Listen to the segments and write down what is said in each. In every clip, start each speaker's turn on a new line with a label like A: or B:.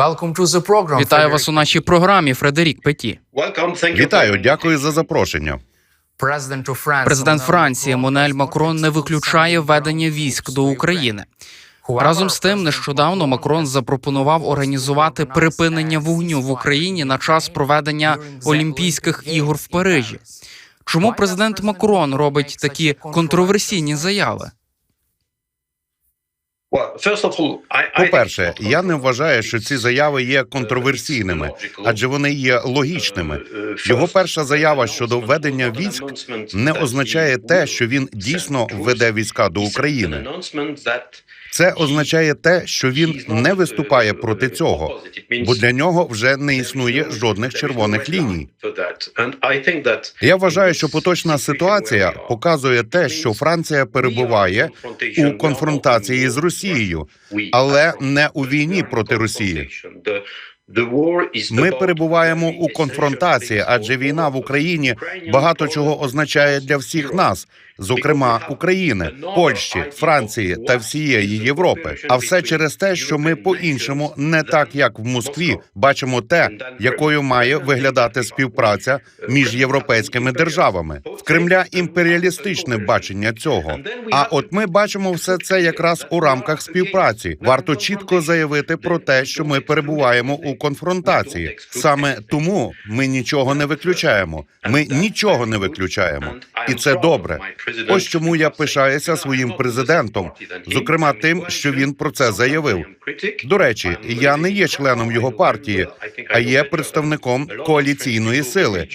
A: Welcome to the program.
B: Вітаю вас у нашій програмі. Фредерік Петі.
C: Вітаю, дякую за запрошення.
A: Президент
B: Франції
A: Macron,
B: Еммануель Макрон не виключає введення військ до України. Разом з тим, нещодавно Макрон запропонував організувати припинення вогню в Україні на час проведення Олімпійських ігор в Парижі. Чому президент Макрон робить такі контроверсійні заяви?
C: По-перше, я не вважаю, що ці заяви є контроверсійними, адже вони є логічними. Його перша заява щодо введення військ не означає те, що він дійсно введе війська до України. Це означає те, що він не виступає проти цього, бо для нього вже не існує жодних червоних ліній. Я вважаю, що поточна ситуація показує те, що Франція перебуває у конфронтації з Росією, але не у війні проти Росії. Ми перебуваємо у конфронтації, адже війна в Україні багато чого означає для всіх нас, зокрема України, Польщі, Франції та всієї Європи. А все через те, що ми по-іншому, не так як в Москві, бачимо те, якою має виглядати співпраця між європейськими державами. В Кремля імперіалістичне бачення цього. А от ми бачимо все це якраз у рамках співпраці. Варто чітко заявити про те, що ми перебуваємо у конфронтації. Саме тому ми нічого не виключаємо. Ми нічого не виключаємо, і це добре. Ось чому я пишаюся своїм президентом, зокрема тим, що він про це заявив. До речі, я не є членом його партії, а є представником коаліційної сили.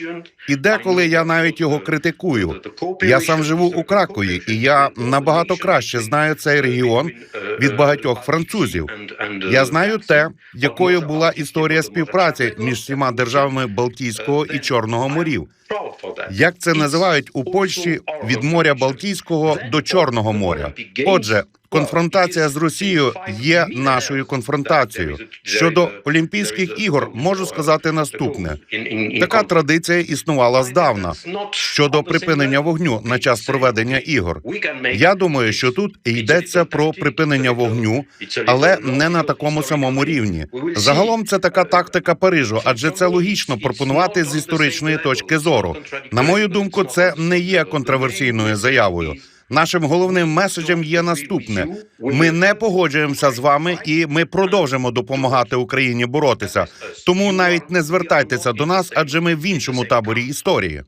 C: І деколи я навіть його критикую. Я сам живу у Кракові, і я набагато краще знаю цей регіон від багатьох французів. Я знаю те, якою була історія співпраці між всіма державами Балтійського і Чорного морів. Як це називають у Польщі від моря Балтійського до Чорного моря? Отже, конфронтація з Росією є нашою конфронтацією. Щодо Олімпійських ігор можу сказати наступне: така традиція існувала здавна щодо припинення вогню на час проведення ігор. Я думаю, що тут йдеться про припинення вогню, але не на такому самому рівні. Загалом це така тактика Парижу, адже це логічно пропонувати з історичної точки зору. На мою думку, це не є контроверсійною заявою. Нашим головним меседжем є наступне: ми не погоджуємося з вами, і ми продовжимо допомагати Україні боротися. Тому навіть не звертайтеся до нас, адже ми в іншому таборі історії.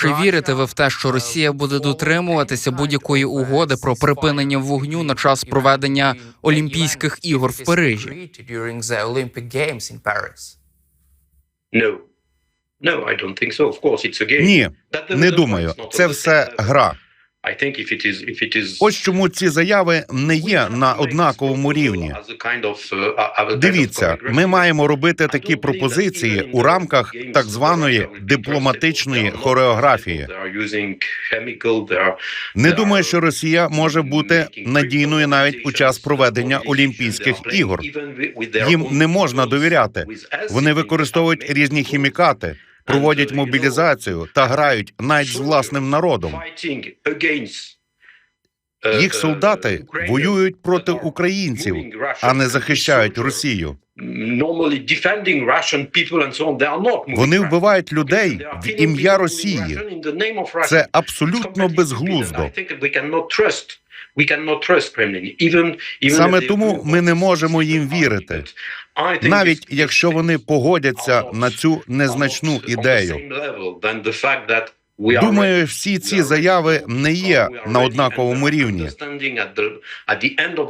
B: Чи вірите ви в те, що Росія буде дотримуватися будь-якої угоди про припинення вогню на час проведення Олімпійських ігор в Парижі?
C: Ні, не думаю. Це все гра. Ось чому ці заяви не є на однаковому рівні. Дивіться, ми маємо робити такі пропозиції у рамках так званої дипломатичної хореографії. Не думаю, що Росія може бути надійною навіть у час проведення Олімпійських ігор. Їм не можна довіряти. Вони використовують різні хімікати, проводять мобілізацію та грають навіть з власним народом. Їх солдати воюють проти українців, а не захищають Росію. Вони вбивають людей в ім'я Росії. Це абсолютно безглуздо. Саме тому ми не можемо їм вірити, навіть якщо вони погодяться на цю незначну ідею. Думаю, всі ці заяви не є на однаковому рівні.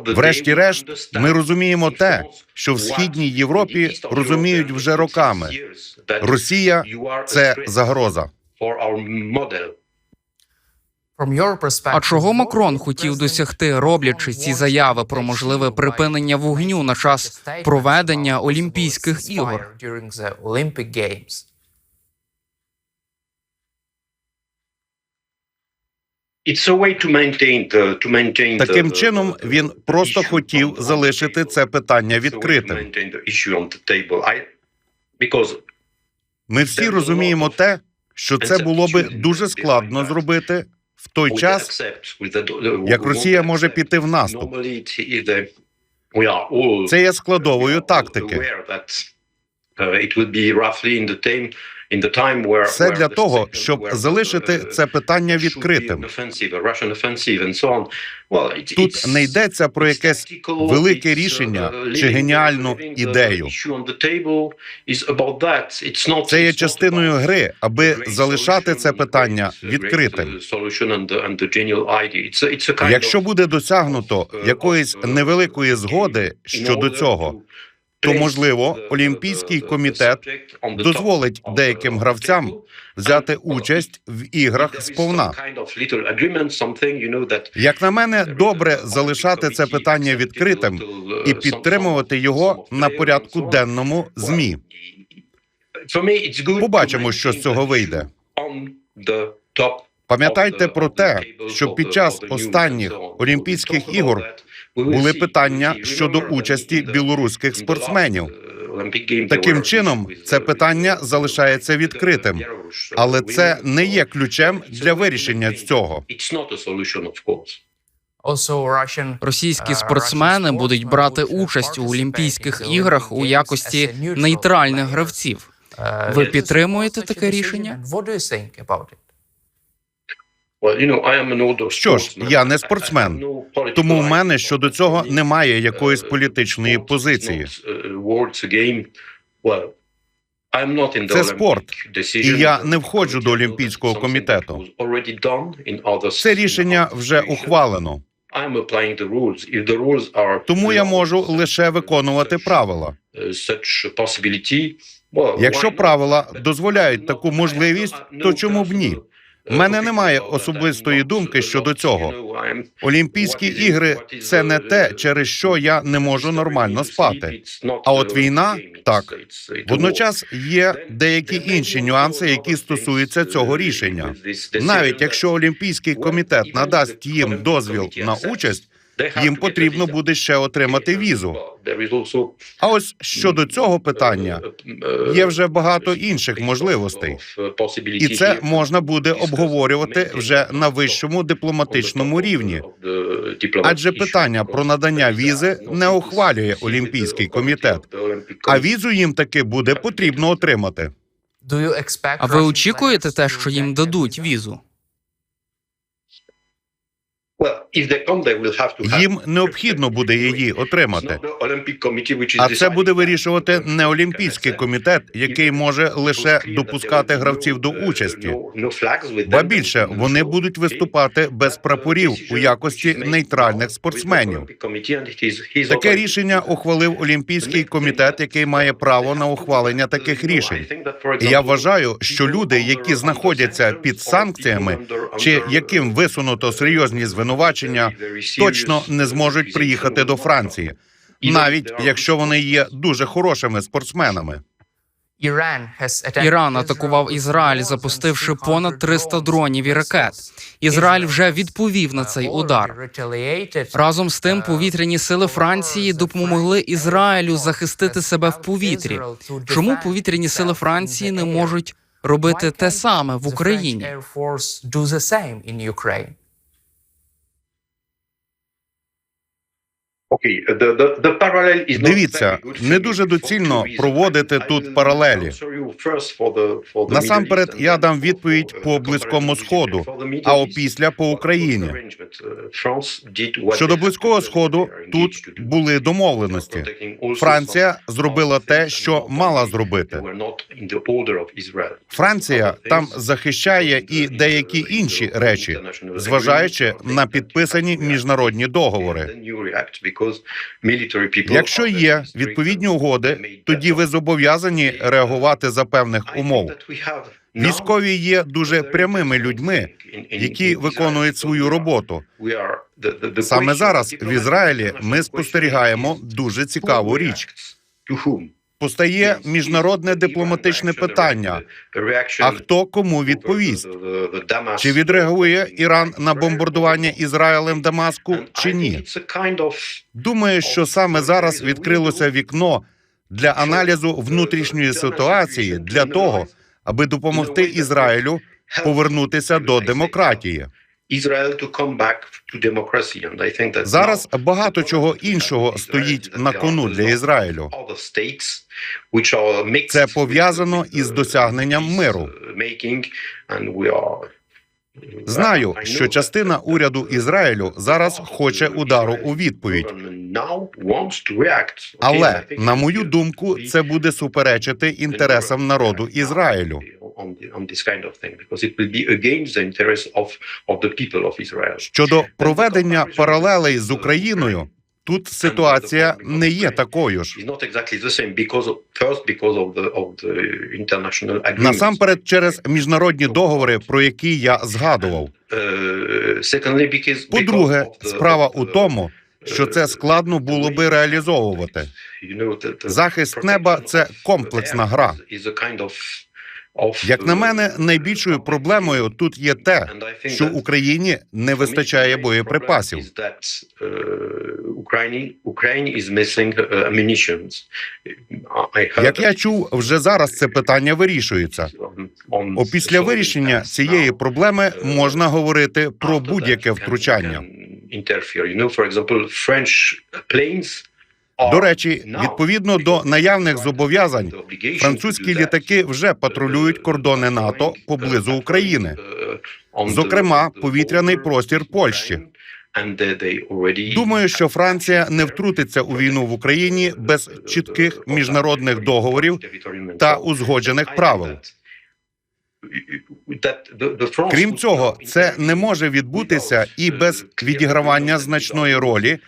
C: Врешті-решт, ми розуміємо те, що в східній Європі розуміють вже роками. Росія це загроза.
B: А чого Макрон хотів досягти, роблячи ці заяви про можливе припинення вогню на час проведення Олімпійських ігор?
C: Таким чином він просто хотів залишити це питання відкритим. Ми всі розуміємо те, що це було би дуже складно зробити в той час, як Росія може піти в наступ. Це є складовою тактики.
D: Все для того, щоб залишити це питання відкритим.
C: Тут не йдеться про якесь велике рішення чи геніальну ідею. Це є частиною гри, аби залишати це питання відкритим. Якщо буде досягнуто якоїсь невеликої згоди щодо цього, то можливо Олімпійський комітет дозволить деяким гравцям взяти участь в іграх сповна. Як на мене, добре залишати це питання відкритим і підтримувати його на порядку денному змі.
D: Побачимо, що з цього вийде.
C: Пам'ятайте про те, що під час останніх Олімпійських ігор були питання щодо участі білоруських спортсменів. Таким чином, це питання залишається відкритим, але це не є ключем для вирішення цього.
B: Російські
A: Uh,
B: спортсмени будуть брати участь у Олімпійських іграх у якості нейтральних гравців.
A: Uh,
B: Ви підтримуєте таке рішення?
C: Що ж, я не спортсмен, тому в мене щодо цього немає якоїсь політичної позиції.
D: Це спорт,
C: І я не входжу до Олімпійського комітету. Це рішення вже ухвалено, тому я можу лише виконувати правила. Якщо правила дозволяють таку можливість, то чому б ні?
D: У мене немає особистої думки щодо цього.
C: Олімпійські ігри це не те, через що я не можу нормально спати. А от війна так. Водночас є деякі інші нюанси, які стосуються цього рішення. Навіть якщо Олімпійський комітет надасть їм дозвіл на участь, їм потрібно буде ще отримати візу. А ось щодо цього питання є вже багато інших можливостей, і це можна буде обговорювати вже на вищому дипломатичному рівні. Адже питання про надання візи не ухвалює Олімпійський комітет, а візу їм таки буде потрібно отримати.
B: А ви очікуєте те, що їм дадуть візу?
C: Їм необхідно буде її отримати. А це буде вирішувати не Олімпійський комітет, який може лише допускати гравців до участі. Ба більше вони будуть виступати без прапорів у якості нейтральних спортсменів. Таке рішення ухвалив Олімпійський комітет, який має право на ухвалення таких рішень. І я вважаю, що люди, які знаходяться під санкціями, чи яким висунуто серйозні звинувачення, точно не зможуть приїхати до Франції, навіть якщо вони є дуже хорошими спортсменами.
B: Іран атакував Ізраїль, запустивши понад 300 дронів і ракет. Ізраїль вже відповів на цей удар. Разом з тим, повітряні сили Франції допомогли Ізраїлю захистити себе в повітрі. Чому повітряні сили Франції не можуть робити те саме в Україні?
C: Дивіться, не дуже доцільно проводити тут паралелі. Насамперед, я дам відповідь по близькому сходу, а опісля по Україні. Щодо близького сходу, тут були домовленості. Франція зробила те, що мала зробити. Франція там захищає і деякі інші речі, зважаючи на підписані міжнародні договори. Якщо є відповідні угоди, тоді ви зобов'язані реагувати за певних умов. Військові є дуже прямими людьми, які виконують свою роботу. Саме зараз в Ізраїлі ми спостерігаємо дуже цікаву річ. Постає міжнародне дипломатичне питання: а хто кому відповість? Чи відреагує Іран на бомбардування Ізраїлем Дамаску, чи ні? Думаю, що саме зараз відкрилося вікно для аналізу внутрішньої ситуації для того, аби допомогти Ізраїлю повернутися до демократії. Зараз багато чого іншого стоїть на кону для Ізраїлю. Це пов'язано із досягненням миру. Знаю, що частина уряду Ізраїлю зараз хоче удару у відповідь. Але на мою думку, це буде суперечити інтересам народу Ізраїлю. Щодо проведення паралелей з Україною, тут ситуація не є такою ж. Насамперед, через міжнародні договори, про які я згадував. По-друге, справа у тому, що це складно було би реалізовувати. Захист неба це комплексна гра. Як на мене, найбільшою проблемою тут є те, що Україні не вистачає боєприпасів. Як я чув, вже зараз це питання вирішується. Опісля вирішення цієї проблеми можна говорити про будь-яке втручання. До речі, відповідно до наявних зобов'язань, французькі літаки вже патрулюють кордони НАТО поблизу України, зокрема повітряний простір Польщі. Думаю, що Франція не втрутиться у війну в Україні без чітких міжнародних договорів та узгоджених правил. Крім цього, це не може відбутися і без відігравання значної ролі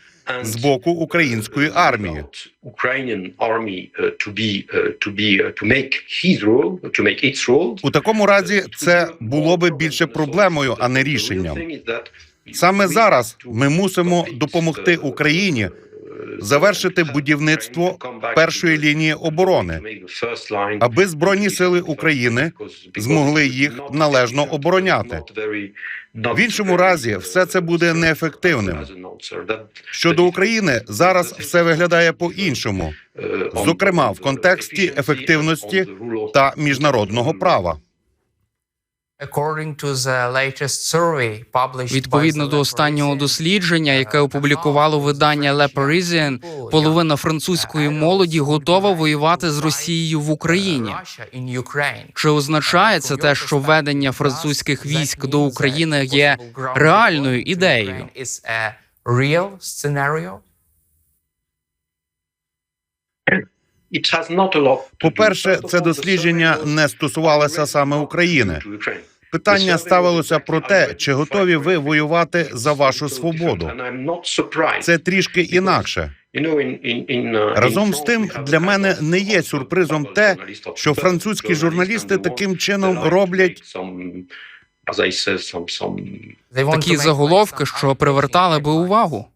C: з боку української армії. У такому разі це було би більше проблемою, а не рішенням. Саме зараз ми мусимо допомогти Україні завершити будівництво першої лінії оборони, аби збройні сили України змогли їх належно обороняти. В іншому разі все це буде неефективним. Щодо України зараз все виглядає по-іншому, зокрема в контексті ефективності та міжнародного права.
B: Відповідно до останнього дослідження, яке опублікувало видання Le Parisien, половина французької молоді готова воювати з Росією в Україні. Чи означає це те, що введення французьких військ до України є реальною ідеєю?
C: По-перше, це дослідження не стосувалося саме України. Питання ставилося про те, чи готові ви воювати за вашу свободу. Це трішки інакше. Разом з тим, для мене не є сюрпризом те, що французькі журналісти таким чином роблять
B: Такі заголовки, що привертали би увагу.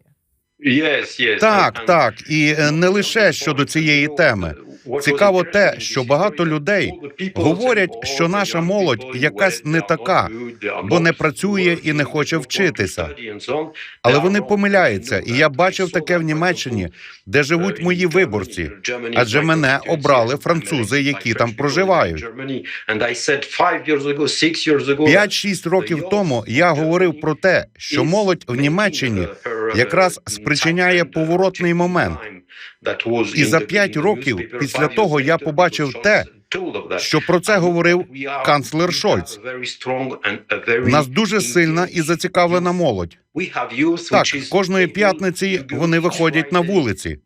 C: Так, так, і е, не лише щодо цієї теми. Цікаво те, що багато людей говорять, що наша молодь якась не така, бо не працює і не хоче вчитися. Але вони помиляються, і я бачив таке в Німеччині, де живуть мої виборці. Адже мене обрали французи, які там проживають. 5-6 років тому я говорив про те, що молодь в Німеччині якраз спричиняє поворотний момент. І за п'ять років після того я побачив те, що про це говорив канцлер Шольц. У нас дуже сильна і зацікавлена молодь. Так, кожної п'ятниці вони виходять на вулиці.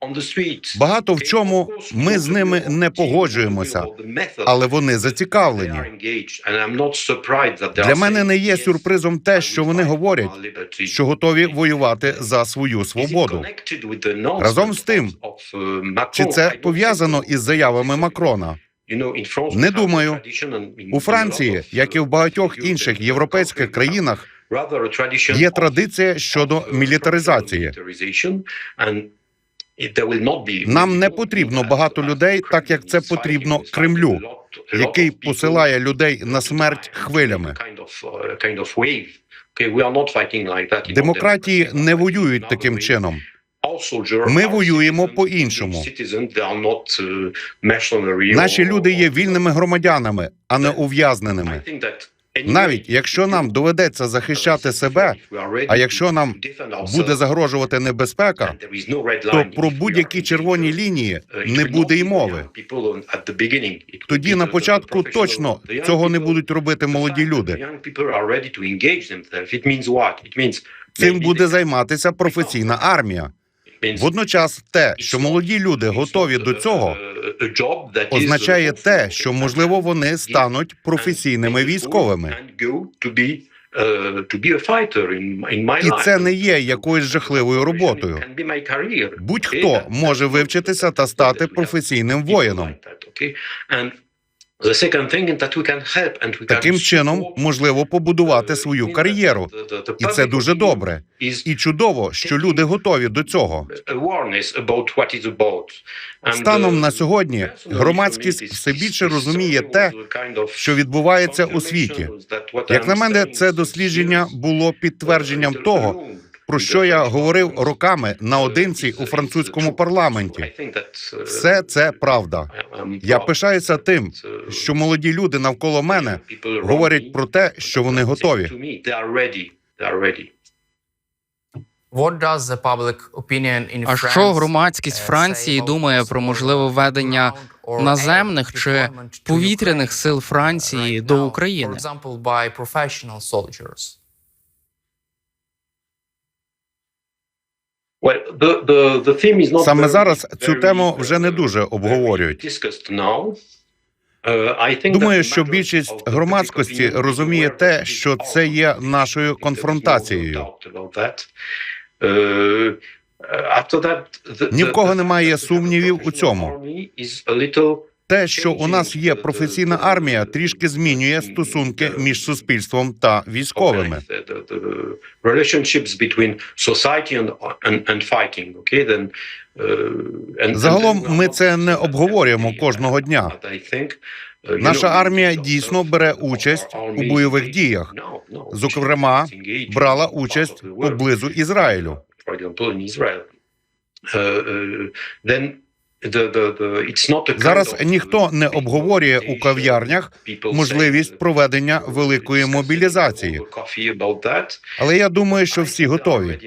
C: Багато в чому ми з ними не погоджуємося, але вони зацікавлені. Для мене не є сюрпризом те, що вони говорять, що готові воювати за свою свободу. Разом з тим, Чи це пов'язано із заявами Макрона?
E: Не думаю.
C: У Франції, як і в багатьох інших європейських країнах, є традиція щодо мілітаризації. Нам не потрібно багато людей, так як це потрібно Кремлю, який посилає людей на смерть хвилями. Демократії не воюють таким чином.
E: Ми воюємо по-іншому.
C: Наші люди є вільними громадянами, а не ув'язненими. Навіть якщо нам доведеться захищати себе, а якщо нам буде загрожувати небезпека, то про будь-які червоні лінії не буде й мови. Тоді на початку точно цього не будуть робити молоді люди. Цим буде займатися професійна армія. Водночас, те, що молоді люди готові до цього, означає те, що можливо вони стануть професійними військовими. І це не є якоюсь жахливою роботою. Будь-хто може вивчитися та стати професійним воїном. Таким чином можливо побудувати свою кар'єру, і це дуже добре. І чудово, що люди готові до цього. Станом на сьогодні громадськість все більше розуміє те, що відбувається у світі. Як на мене, це дослідження було підтвердженням того, про що я говорив роками наодинці у французькому парламенті. Все це правда. Я пишаюся тим, що молоді люди навколо мене говорять про те, що вони готові.
B: А що громадськість
A: uh,
B: Франції думає про можливе введення наземних чи повітряних сил Франції до України?
A: For example, by professional soldiers.
C: Саме зараз цю тему вже не дуже обговорюють. Думаю, що більшість громадськості розуміє те, що це є нашою конфронтацією.
D: Ні в кого немає сумнівів у цьому.
C: Те, що у нас є професійна армія, трішки змінює стосунки між суспільством та військовими. Загалом ми це не обговорюємо кожного дня. Наша армія дійсно бере участь у бойових діях. Зокрема, брала участь поблизу Ізраїлю. Зараз ніхто не обговорює у кав'ярнях можливість проведення великої мобілізації. Але я думаю, що всі готові.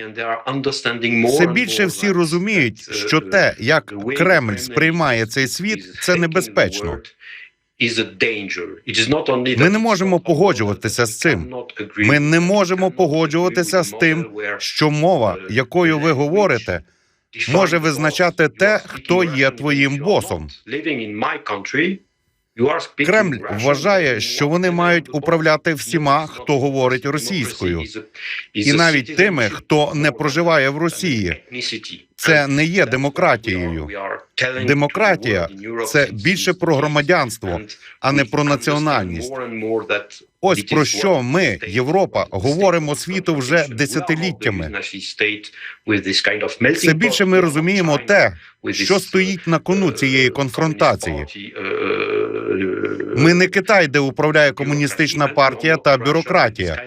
C: Все більше всі розуміють, що те, як Кремль сприймає цей світ, це небезпечно. Ми не можемо погоджуватися з цим. Ми не можемо погоджуватися з тим, що мова, якою ви говорите, може визначати те, хто є твоїм босом. Кремль вважає, що вони мають управляти всіма, хто говорить російською, і навіть тими, хто не проживає в Росії. Це не є демократією. Демократія це більше про громадянство, а не про національність. Ось про що ми, Європа, говоримо світу вже десятиліттями. Все більше ми розуміємо те, що стоїть на кону цієї конфронтації. Ми не Китай, де управляє комуністична партія та бюрократія.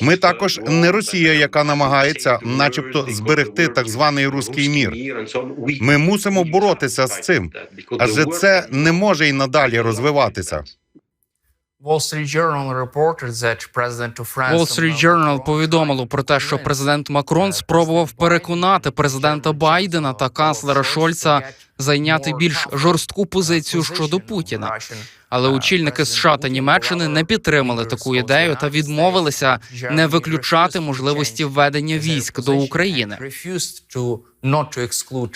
C: Ми також не Росія, яка намагається, начебто, зберегти так званий руський мір. Ми мусимо боротися з цим, адже це не може й надалі розвиватися.
A: Wall Street Journal
B: повідомило про те, що президент Макрон спробував переконати президента Байдена та канцлера Шольца зайняти більш жорстку позицію щодо Путіна. Але очільники США та Німеччини не підтримали таку ідею та відмовилися не виключати можливості введення військ до України.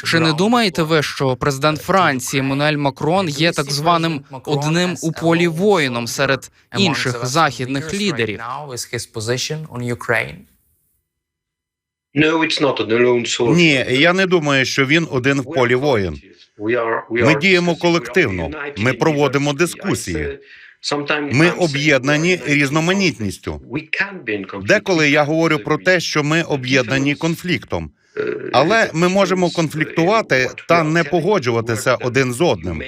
B: Чи не думаєте ви, що президент Франції Еммануель Макрон є так званим одним у полі воїном серед інших західних лідерів?
C: Ні, я не думаю, що він один в полі воїн.
D: Ми діємо колективно. Ми проводимо дискусії.
C: Ми об'єднані різноманітністю. Деколи я говорю про те, що ми об'єднані конфліктом, але ми можемо конфліктувати та не погоджуватися один з одним.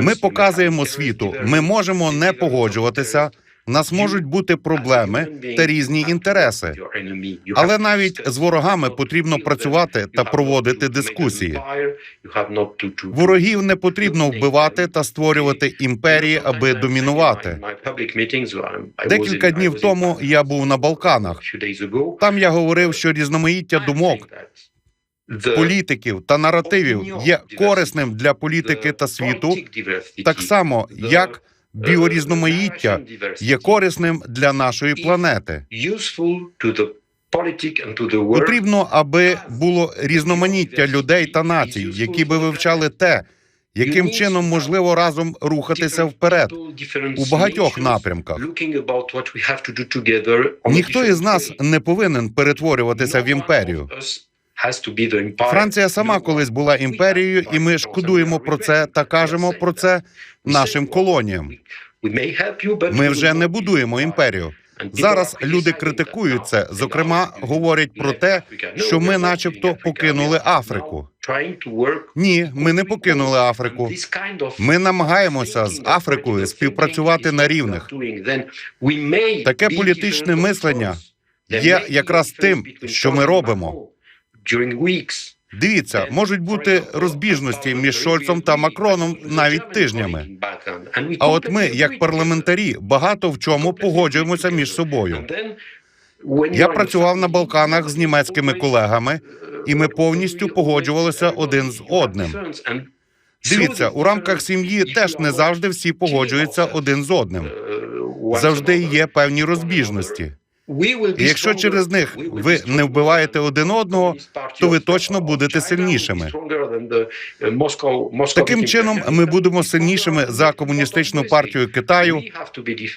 C: Ми показуємо світу, ми можемо не погоджуватися, Нас можуть бути проблеми та різні інтереси. Але навіть з ворогами потрібно працювати та проводити дискусії. Ворогів не потрібно вбивати та створювати імперії, аби домінувати. Декілька днів тому я був на Балканах. Там я говорив, що різноманіття думок, політиків та наративів є корисним для політики та світу, так само як біорізноманіття є корисним для нашої планети. Потрібно, аби було різноманіття людей та націй, які би вивчали те, яким чином можливо разом рухатися вперед у багатьох напрямках. Ніхто із нас не повинен перетворюватися в імперію. Франція сама колись була імперією, і ми шкодуємо про це та кажемо про це нашим колоніям. Ми вже не будуємо імперію. Зараз люди критикують це. Зокрема, говорять про те, що ми, начебто, покинули Африку. Ні, ми не покинули Африку. Ми намагаємося з Африкою співпрацювати на рівних. Таке політичне мислення є якраз тим, що ми робимо. Дивіться, можуть бути розбіжності між Шольцом та Макроном навіть тижнями. А от ми, як парламентарі, багато в чому погоджуємося між собою. Я працював на Балканах з німецькими колегами, і ми повністю погоджувалися один з одним. Дивіться, у рамках сім'ї теж не завжди всі погоджуються один з одним. Завжди є певні розбіжності. І якщо через них ви не вбиваєте один одного, то ви точно будете сильнішими. Таким чином, ми будемо сильнішими за комуністичну партію Китаю,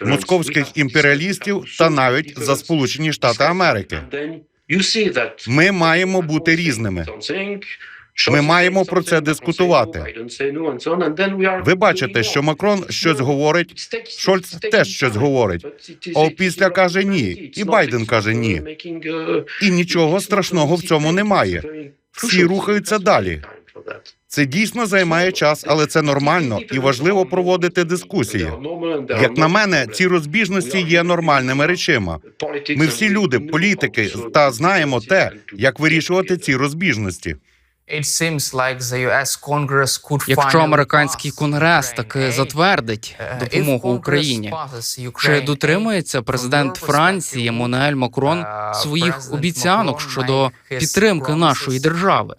C: московських імперіалістів та навіть за Сполучені Штати Америки. Ми маємо бути різними. Ми маємо про це дискутувати. Ви бачите, що Макрон щось говорить, Шольц теж щось говорить. А опісля каже ні, і Байден каже ні. І нічого страшного в цьому немає. Всі рухаються далі. Це дійсно займає час, але це нормально і важливо проводити дискусії. Як на мене, ці розбіжності є нормальними речима. Ми всі люди, політики, та знаємо те, як вирішувати ці розбіжності.
B: Якщо американський конгрес таки затвердить допомогу Україні, чи дотримується президент Франції Еммануель Макрон своїх обіцянок щодо підтримки нашої держави?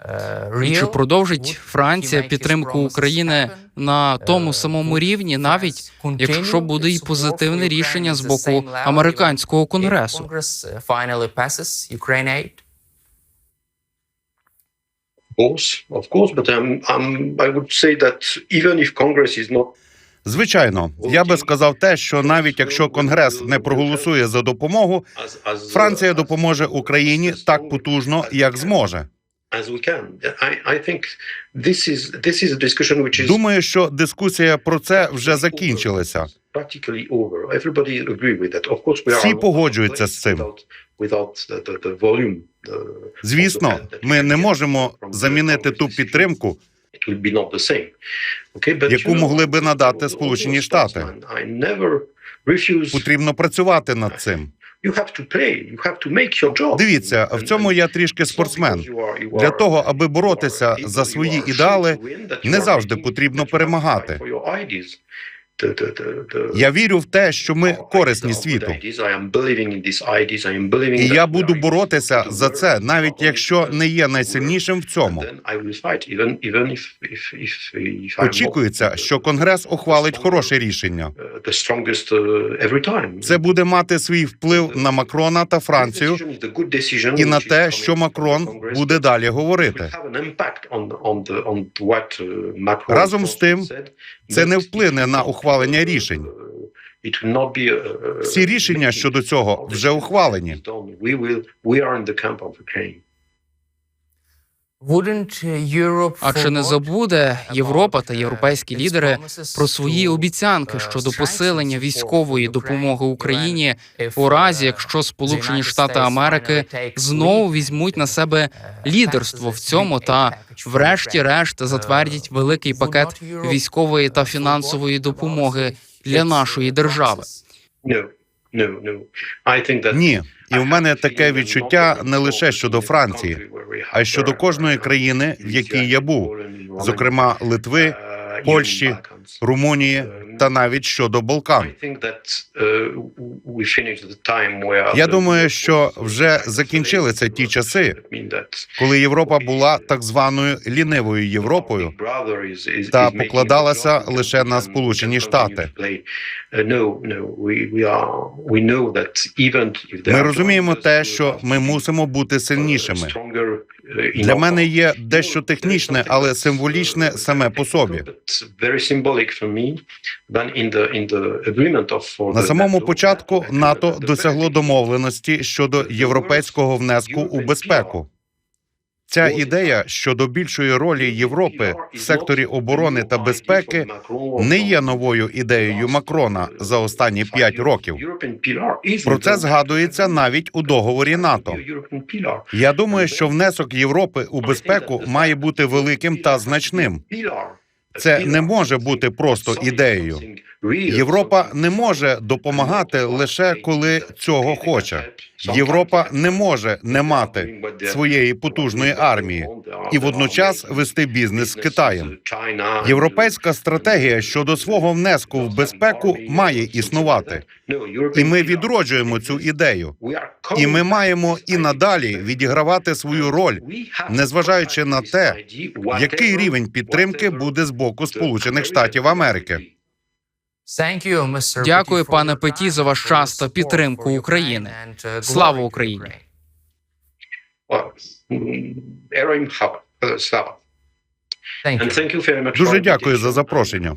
B: І чи продовжить Франція підтримку України на тому самому рівні, навіть якщо буде і позитивне рішення з боку американського конгресу?
C: Звичайно, я би сказав те, що навіть якщо конгрес не проголосує за допомогу, Франція допоможе Україні так потужно, як зможе. Думаю, що дискусія про це вже закінчилася. Всі погоджуються з цим. Звісно, ми не можемо замінити ту підтримку, яку могли би надати Сполучені Штати. Потрібно працювати над цим. Дивіться, в цьому я трішки спортсмен. Для того, аби боротися за свої ідеали, не завжди потрібно перемагати. Я вірю в те, що ми корисні світу. І я буду боротися за це, навіть якщо не є найсильнішим в цьому. Очікується, що конгрес ухвалить хороше рішення. Це буде мати свій вплив на Макрона та Францію і на те, що Макрон буде далі говорити. Разом з тим, це не вплине на ухвалення рішень. Всі рішення щодо цього вже ухвалені.
B: А чи не забуде Європа та європейські лідери про свої обіцянки щодо посилення військової допомоги Україні у разі, якщо Сполучені Штати Америки знову візьмуть на себе лідерство в цьому та, врешті-решт, затвердять великий пакет військової та фінансової допомоги для нашої держави?
C: Ні, і в мене таке відчуття не лише щодо Франції, а й щодо кожної країни, в якій я був, зокрема Литви, Польщі, Румунії та навіть щодо Балкан.
E: Я думаю, що вже закінчилися ті часи,
C: коли Європа була так званою лінивою Європою та покладалася лише на Сполучені Штати. Ми розуміємо те, що ми мусимо бути сильнішими. Для мене є дещо технічне, але символічне саме по собі. На самому початку НАТО досягло домовленості щодо європейського внеску у безпеку. Ця ідея щодо більшої ролі Європи в секторі оборони та безпеки не є новою ідеєю Макрона за останні п'ять років. Про це згадується навіть у договорі НАТО. Я думаю, що внесок Європи у безпеку має бути великим та значним. Це не може бути просто ідеєю. Європа не може допомагати лише коли цього хоче. Європа не може не мати своєї потужної армії і водночас вести бізнес з Китаєм. Європейська стратегія щодо свого внеску в безпеку має існувати, і ми відроджуємо цю ідею. І ми маємо і надалі відігравати свою роль, незважаючи на те, який рівень підтримки буде з боку Сполучених Штатів Америки.
B: Дякую, пане Петі, за ваш час та підтримку України. Слава Україні!
E: Дуже
C: Дуже дякую за запрошення.